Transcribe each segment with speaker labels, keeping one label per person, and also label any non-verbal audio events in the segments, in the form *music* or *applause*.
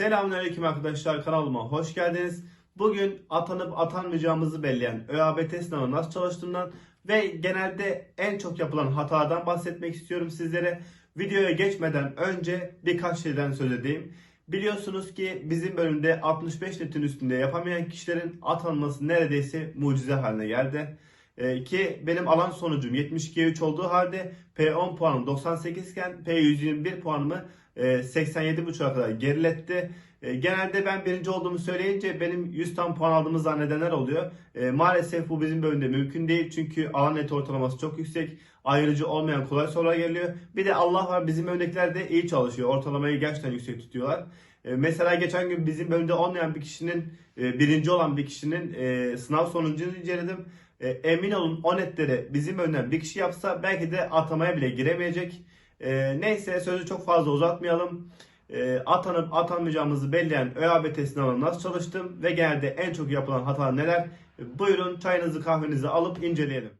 Speaker 1: Selamünaleyküm arkadaşlar kanalıma hoş geldiniz. Bugün atanıp atanmayacağımızı belirleyen ÖABT sınavı nasıl çalıştığından ve genelde en çok yapılan hatadan bahsetmek istiyorum sizlere. Videoya geçmeden önce birkaç şeyden söz edeyim. Biliyorsunuz ki bizim bölümde 65 netin üstünde yapamayan kişilerin atanması neredeyse mucize haline geldi. Ee, ki benim alan sonucum 72'ye 3 olduğu halde P10 puanım 98 iken P121 puanımı e, 87.5'a kadar geriletti. E, Genelde ben birinci olduğumu söyleyince benim 100 tam puan aldığımı zannedenler oluyor. E, maalesef bu bizim bölümde mümkün değil çünkü alan net ortalaması çok yüksek. Ayrıcı olmayan kolay sorular geliyor. Bir de Allah var bizim bölümdekiler de iyi çalışıyor. Ortalamayı gerçekten yüksek tutuyorlar. E, mesela geçen gün bizim bölümde olmayan bir kişinin, e, birinci olan bir kişinin e, sınav sonucunu inceledim. E, emin olun o netleri bizim bölümden bir kişi yapsa belki de atamaya bile giremeyecek. E, neyse sözü çok fazla uzatmayalım. E, atanıp atanmayacağımızı belirleyen ÖABT sınavına nasıl çalıştım ve genelde en çok yapılan hata neler? E, buyurun çayınızı kahvenizi alıp inceleyelim.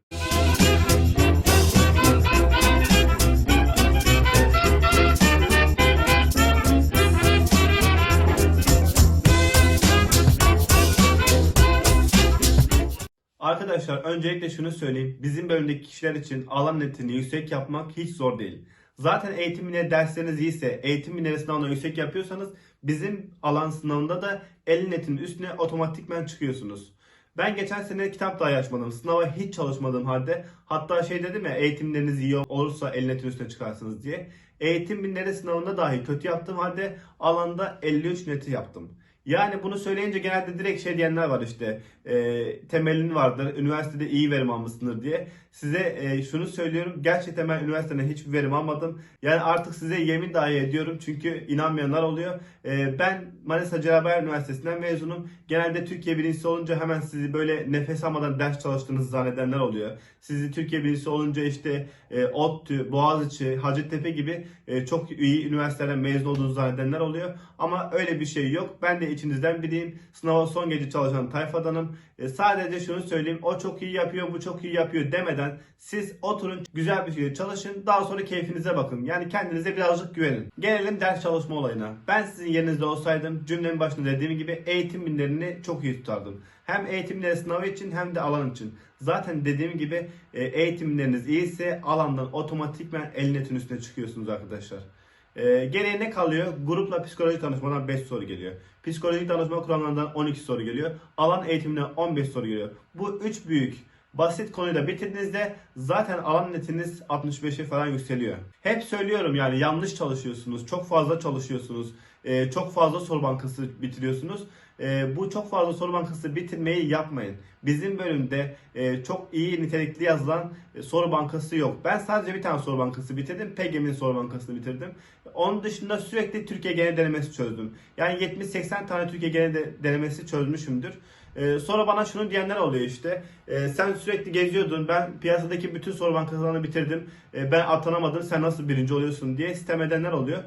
Speaker 1: Arkadaşlar öncelikle şunu söyleyeyim. Bizim bölümdeki kişiler için alan netini yüksek yapmak hiç zor değil. Zaten eğitim mineri dersleriniz iyiyse, eğitim mineri sınavına yüksek yapıyorsanız bizim alan sınavında da 50 netin üstüne otomatikmen çıkıyorsunuz. Ben geçen sene kitap dahi açmadım. Sınava hiç çalışmadığım halde hatta şey dedim ya eğitimleriniz iyi olursa 50 netin üstüne çıkarsınız diye. Eğitim mineri sınavında dahi kötü yaptığım halde alanda 53 neti yaptım. Yani bunu söyleyince genelde direkt şey diyenler var işte e, temelin vardır, üniversitede iyi verim almışsındır diye. Size e, şunu söylüyorum gerçekten ben üniversiteden hiçbir verim almadım. Yani artık size yemin dahi ediyorum çünkü inanmayanlar oluyor. E, ben Manisa Cerrahpaşa Üniversitesi'nden mezunum. Genelde Türkiye birincisi olunca hemen sizi böyle nefes almadan ders çalıştığınızı zannedenler oluyor. Sizi Türkiye birincisi olunca işte e, ODTÜ, Boğaziçi, Hacettepe gibi e, çok iyi üniversitelerden mezun olduğunuzu zannedenler oluyor. Ama öyle bir şey yok. Ben de içinizden biriyim. Sınava son gece çalışan tayfadanım. E, sadece şunu söyleyeyim. O çok iyi yapıyor, bu çok iyi yapıyor demeden siz oturun güzel bir şekilde çalışın. Daha sonra keyfinize bakın. Yani kendinize birazcık güvenin. Gelelim ders çalışma olayına. Ben sizin yerinizde olsaydım cümlemin başında dediğim gibi eğitim binlerini çok iyi tutardım. Hem eğitimleri sınavı için hem de alan için. Zaten dediğim gibi e, eğitimleriniz iyiyse alandan otomatikmen 50 netin üstüne çıkıyorsunuz arkadaşlar. E, geriye ne kalıyor? Grupla psikolojik danışmadan 5 soru geliyor. Psikolojik danışma kuramlarından 12 soru geliyor. Alan eğitiminden 15 soru geliyor. Bu 3 büyük basit konuyu da bitirdiğinizde zaten alan netiniz 65'e falan yükseliyor. Hep söylüyorum yani yanlış çalışıyorsunuz, çok fazla çalışıyorsunuz, e, çok fazla soru bankası bitiriyorsunuz. E, bu çok fazla soru bankası bitirmeyi yapmayın. Bizim bölümde e, çok iyi nitelikli yazılan e, soru bankası yok. Ben sadece bir tane soru bankası bitirdim. PGM'in soru bankasını bitirdim. Onun dışında sürekli Türkiye genel denemesi çözdüm. Yani 70-80 tane Türkiye genel de- denemesi çözmüşümdür. Ee, sonra bana şunu diyenler oluyor işte. Ee, sen sürekli geziyordun. Ben piyasadaki bütün soru bankalarını bitirdim. Ee, ben atanamadım. Sen nasıl birinci oluyorsun diye sistem edenler oluyor.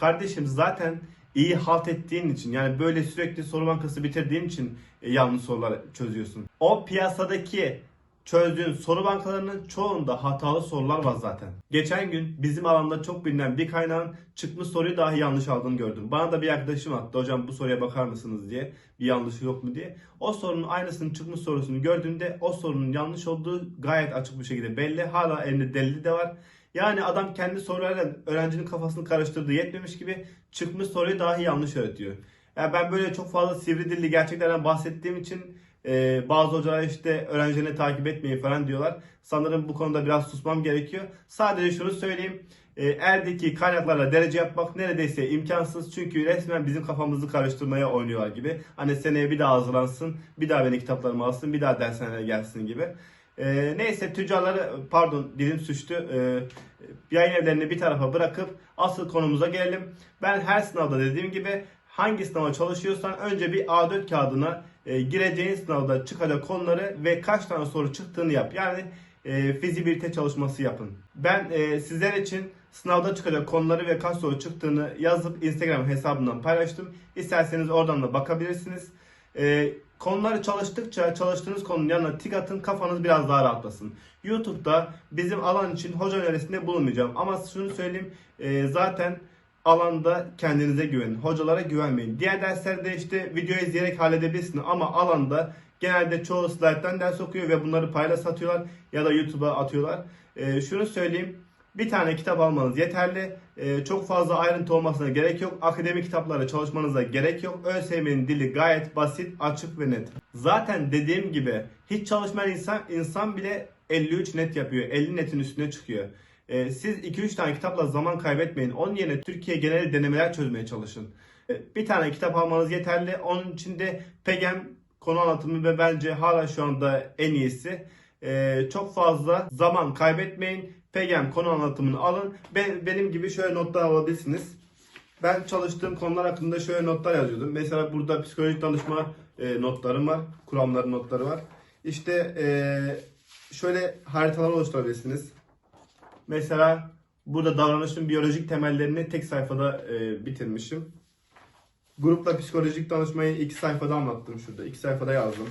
Speaker 1: Kardeşim zaten iyi halt ettiğin için yani böyle sürekli soru bankası bitirdiğin için e, yanlış sorular çözüyorsun. O piyasadaki çözdüğün soru bankalarının çoğunda hatalı sorular var zaten. Geçen gün bizim alanda çok bilinen bir kaynağın çıkmış soruyu dahi yanlış aldığını gördüm. Bana da bir arkadaşım attı hocam bu soruya bakar mısınız diye bir yanlışı yok mu diye. O sorunun aynısının çıkmış sorusunu gördüğümde o sorunun yanlış olduğu gayet açık bir şekilde belli. Hala elinde delili de var. Yani adam kendi sorularla öğrencinin kafasını karıştırdığı yetmemiş gibi çıkmış soruyu dahi yanlış öğretiyor. Yani ben böyle çok fazla sivri dilli gerçeklerden bahsettiğim için e, bazı hocalar işte öğrencilerini takip etmeyin falan diyorlar. Sanırım bu konuda biraz susmam gerekiyor. Sadece şunu söyleyeyim. E, eldeki kaynaklarla derece yapmak neredeyse imkansız. Çünkü resmen bizim kafamızı karıştırmaya oynuyorlar gibi. Hani seneye bir daha hazırlansın, bir daha beni kitaplarımı alsın, bir daha dershaneye gelsin gibi. E, neyse tüccarları, pardon dilim suçtu. E, yayın evlerini bir tarafa bırakıp asıl konumuza gelelim. Ben her sınavda dediğim gibi hangi sınava çalışıyorsan önce bir A4 kağıdına e, gireceğin sınavda çıkacak konuları ve kaç tane soru çıktığını yap. Yani e, fizibilite çalışması yapın. Ben e, sizler için sınavda çıkacak konuları ve kaç soru çıktığını yazıp Instagram hesabından paylaştım. İsterseniz oradan da bakabilirsiniz. E, konuları çalıştıkça çalıştığınız konunun yanına tik atın kafanız biraz daha rahatlasın. YouTube'da bizim alan için hoca önerisinde bulunmayacağım. Ama şunu söyleyeyim e, zaten alanda kendinize güvenin. Hocalara güvenmeyin. Diğer derslerde işte video izleyerek halledebilirsiniz ama alanda genelde çoğu slayttan ders okuyor ve bunları payla satıyorlar ya da YouTube'a atıyorlar. Ee, şunu söyleyeyim. Bir tane kitap almanız yeterli. Ee, çok fazla ayrıntı olmasına gerek yok. Akademik kitaplara çalışmanıza gerek yok. ÖSYM'nin dili gayet basit, açık ve net. Zaten dediğim gibi hiç çalışmayan insan, insan bile 53 net yapıyor. 50 netin üstüne çıkıyor. Ee, siz 2-3 tane kitapla zaman kaybetmeyin. Onun yerine Türkiye genel denemeler çözmeye çalışın. Ee, bir tane kitap almanız yeterli. Onun içinde PEGEM konu anlatımı ve bence hala şu anda en iyisi. Ee, çok fazla zaman kaybetmeyin. PEGEM konu anlatımını alın. Be- benim gibi şöyle notlar alabilirsiniz. Ben çalıştığım konular hakkında şöyle notlar yazıyordum. Mesela burada psikolojik danışma e, notlarım var. Kuramların notları var. İşte e, şöyle haritalar oluşturabilirsiniz. Mesela burada davranışın biyolojik temellerini tek sayfada e, bitirmişim. Grupla psikolojik danışmayı iki sayfada anlattım şurada. İki sayfada yazdım.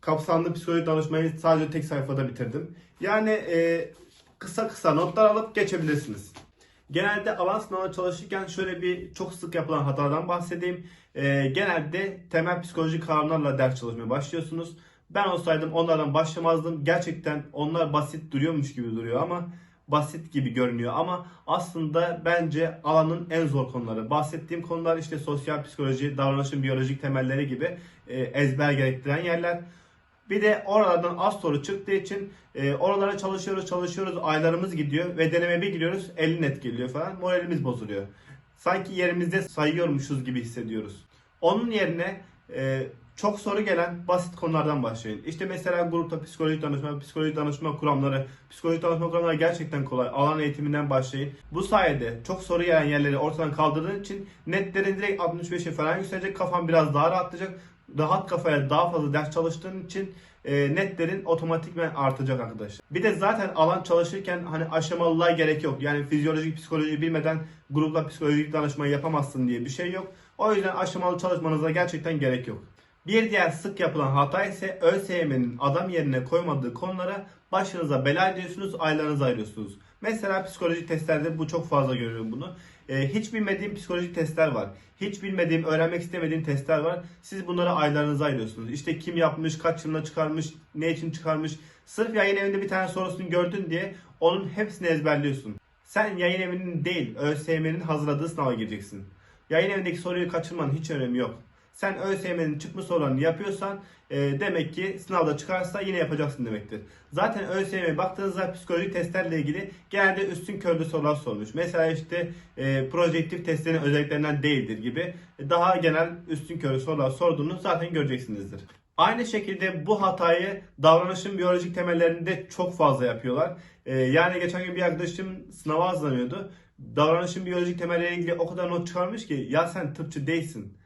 Speaker 1: Kapsamlı psikolojik danışmayı sadece tek sayfada bitirdim. Yani e, kısa kısa notlar alıp geçebilirsiniz. Genelde alan sınavına çalışırken şöyle bir çok sık yapılan hatadan bahsedeyim. E, genelde temel psikolojik kavramlarla ders çalışmaya başlıyorsunuz. Ben olsaydım onlardan başlamazdım. Gerçekten onlar basit duruyormuş gibi duruyor ama basit gibi görünüyor ama aslında bence alanın en zor konuları. Bahsettiğim konular işte sosyal psikoloji, davranışın biyolojik temelleri gibi e, ezber gerektiren yerler. Bir de oralardan az soru çıktığı için e, oralara çalışıyoruz çalışıyoruz aylarımız gidiyor ve deneme bir giriyoruz 50 net geliyor falan moralimiz bozuluyor. Sanki yerimizde sayıyormuşuz gibi hissediyoruz. Onun yerine e, çok soru gelen basit konulardan başlayın. İşte mesela grupta psikolojik danışma, psikolojik danışma kuramları, psikolojik danışma kuramları gerçekten kolay. Alan eğitiminden başlayın. Bu sayede çok soru gelen yerleri ortadan kaldırdığın için netlerin direkt 65'e falan yükselecek. Kafan biraz daha rahatlayacak. Rahat kafaya daha fazla ders çalıştığın için e, netlerin otomatikmen artacak arkadaşlar. Bir de zaten alan çalışırken hani aşamalılar gerek yok. Yani fizyolojik psikoloji bilmeden grupla psikolojik danışmayı yapamazsın diye bir şey yok. O yüzden aşamalı çalışmanıza gerçekten gerek yok. Bir diğer sık yapılan hata ise ÖSYM'nin adam yerine koymadığı konulara başınıza bela ediyorsunuz, aylarınızı ayırıyorsunuz. Mesela psikolojik testlerde bu çok fazla görüyorum bunu. Ee, hiç bilmediğim psikolojik testler var. Hiç bilmediğim, öğrenmek istemediğim testler var. Siz bunlara aylarınızı ayırıyorsunuz. İşte kim yapmış, kaç yılında çıkarmış, ne için çıkarmış. Sırf yayın evinde bir tane sorusunu gördün diye onun hepsini ezberliyorsun. Sen yayın evinin değil, ÖSYM'nin hazırladığı sınava gireceksin. Yayın evindeki soruyu kaçırmanın hiç önemi yok. Sen ÖSYM'nin çıkmış sorularını yapıyorsan e, demek ki sınavda çıkarsa yine yapacaksın demektir. Zaten ÖSYM'ye baktığınızda psikolojik testlerle ilgili genelde üstün körlü sorular sormuş. Mesela işte e, projektif testlerin özelliklerinden değildir gibi daha genel üstün körlü sorular sorduğunu zaten göreceksinizdir. Aynı şekilde bu hatayı davranışın biyolojik temellerinde çok fazla yapıyorlar. E, yani geçen gün bir arkadaşım sınava hazırlanıyordu. Davranışın biyolojik temelleriyle ilgili o kadar not çıkarmış ki ya sen tıpçı değilsin.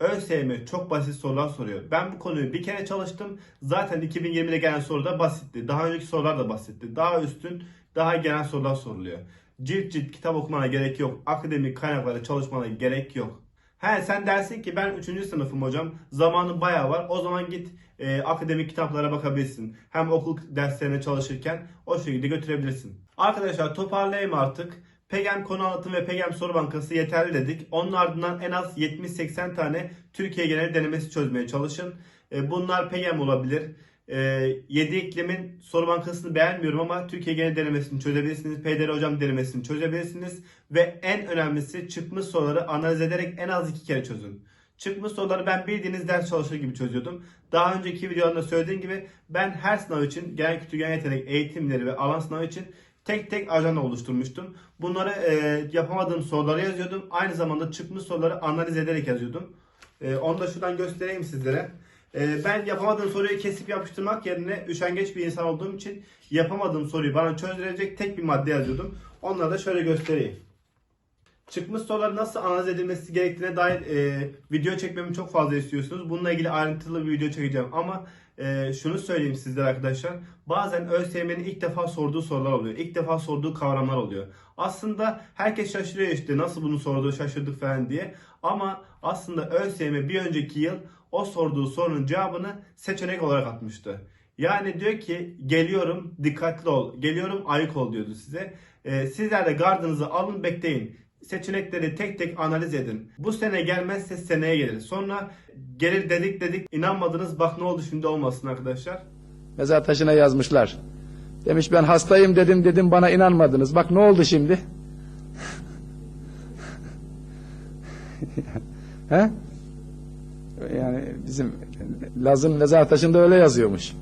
Speaker 1: ÖSYM çok basit sorular soruyor. Ben bu konuyu bir kere çalıştım. Zaten 2020'de gelen soru da basitti. Daha önceki sorular da basitti. Daha üstün, daha genel sorular soruluyor. Cilt cilt kitap okumana gerek yok. Akademik kaynaklara çalışmana gerek yok. He sen dersin ki ben 3. sınıfım hocam. Zamanım bayağı var. O zaman git e, akademik kitaplara bakabilirsin. Hem okul derslerine çalışırken o şekilde götürebilirsin. Arkadaşlar toparlayayım artık. PEGEM konu anlatım ve PEGEM soru bankası yeterli dedik. Onun ardından en az 70-80 tane Türkiye genel denemesi çözmeye çalışın. E, Bunlar PEGEM olabilir. 7 iklimin soru bankasını beğenmiyorum ama Türkiye genel denemesini çözebilirsiniz. PDR hocam denemesini çözebilirsiniz. Ve en önemlisi çıkmış soruları analiz ederek en az 2 kere çözün. Çıkmış soruları ben bildiğiniz ders çalışır gibi çözüyordum. Daha önceki videolarımda söylediğim gibi ben her sınav için genel kültür genel yetenek eğitimleri ve alan sınavı için tek tek ajanda oluşturmuştum. Bunları e, yapamadığım soruları yazıyordum. Aynı zamanda çıkmış soruları analiz ederek yazıyordum. E, onu da şuradan göstereyim sizlere. E, ben yapamadığım soruyu kesip yapıştırmak yerine üşengeç bir insan olduğum için yapamadığım soruyu bana çözdürecek tek bir madde yazıyordum. Onları da şöyle göstereyim. Çıkmış soruları nasıl analiz edilmesi gerektiğine dair e, video çekmemi çok fazla istiyorsunuz. Bununla ilgili ayrıntılı bir video çekeceğim ama e, şunu söyleyeyim sizlere arkadaşlar. Bazen ÖSYM'nin ilk defa sorduğu sorular oluyor. İlk defa sorduğu kavramlar oluyor. Aslında herkes şaşırıyor işte nasıl bunu sordu şaşırdık falan diye. Ama aslında ÖSYM bir önceki yıl o sorduğu sorunun cevabını seçenek olarak atmıştı. Yani diyor ki geliyorum dikkatli ol. Geliyorum ayık ol diyordu size. Ee, sizler de gardınızı alın bekleyin. Seçenekleri tek tek analiz edin. Bu sene gelmezse seneye gelir. Sonra gelir dedik dedik inanmadınız bak ne oldu şimdi olmasın arkadaşlar.
Speaker 2: Mezar taşına yazmışlar. Demiş ben hastayım dedim dedim bana inanmadınız. Bak ne oldu şimdi? *laughs* He? Yani bizim Laz'ın mezar taşında öyle yazıyormuş.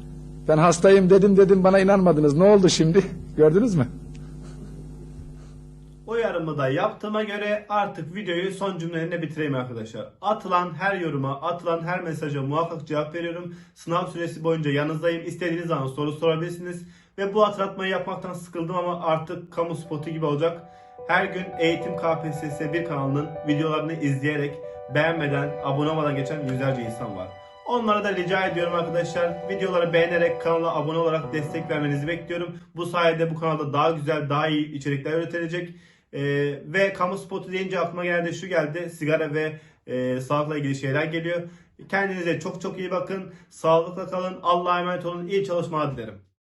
Speaker 2: Ben hastayım dedim dedim bana inanmadınız. Ne oldu şimdi? *laughs* Gördünüz mü?
Speaker 1: Da yaptığıma göre artık videoyu son cümlelerine bitireyim arkadaşlar. Atılan her yoruma, atılan her mesaja muhakkak cevap veriyorum. Sınav süresi boyunca yanınızdayım. İstediğiniz zaman soru sorabilirsiniz. Ve bu hatırlatmayı yapmaktan sıkıldım ama artık kamu spotu gibi olacak. Her gün Eğitim KPSS 1 kanalının videolarını izleyerek beğenmeden, abone olmadan geçen yüzlerce insan var. Onlara da rica ediyorum arkadaşlar. Videoları beğenerek kanala abone olarak destek vermenizi bekliyorum. Bu sayede bu kanalda daha güzel, daha iyi içerikler üretilecek. Ee, ve kamu spotu deyince aklıma geldi şu geldi. Sigara ve e, sağlıkla ilgili şeyler geliyor. Kendinize çok çok iyi bakın. Sağlıkla kalın. Allah'a emanet olun. İyi çalışmalar dilerim.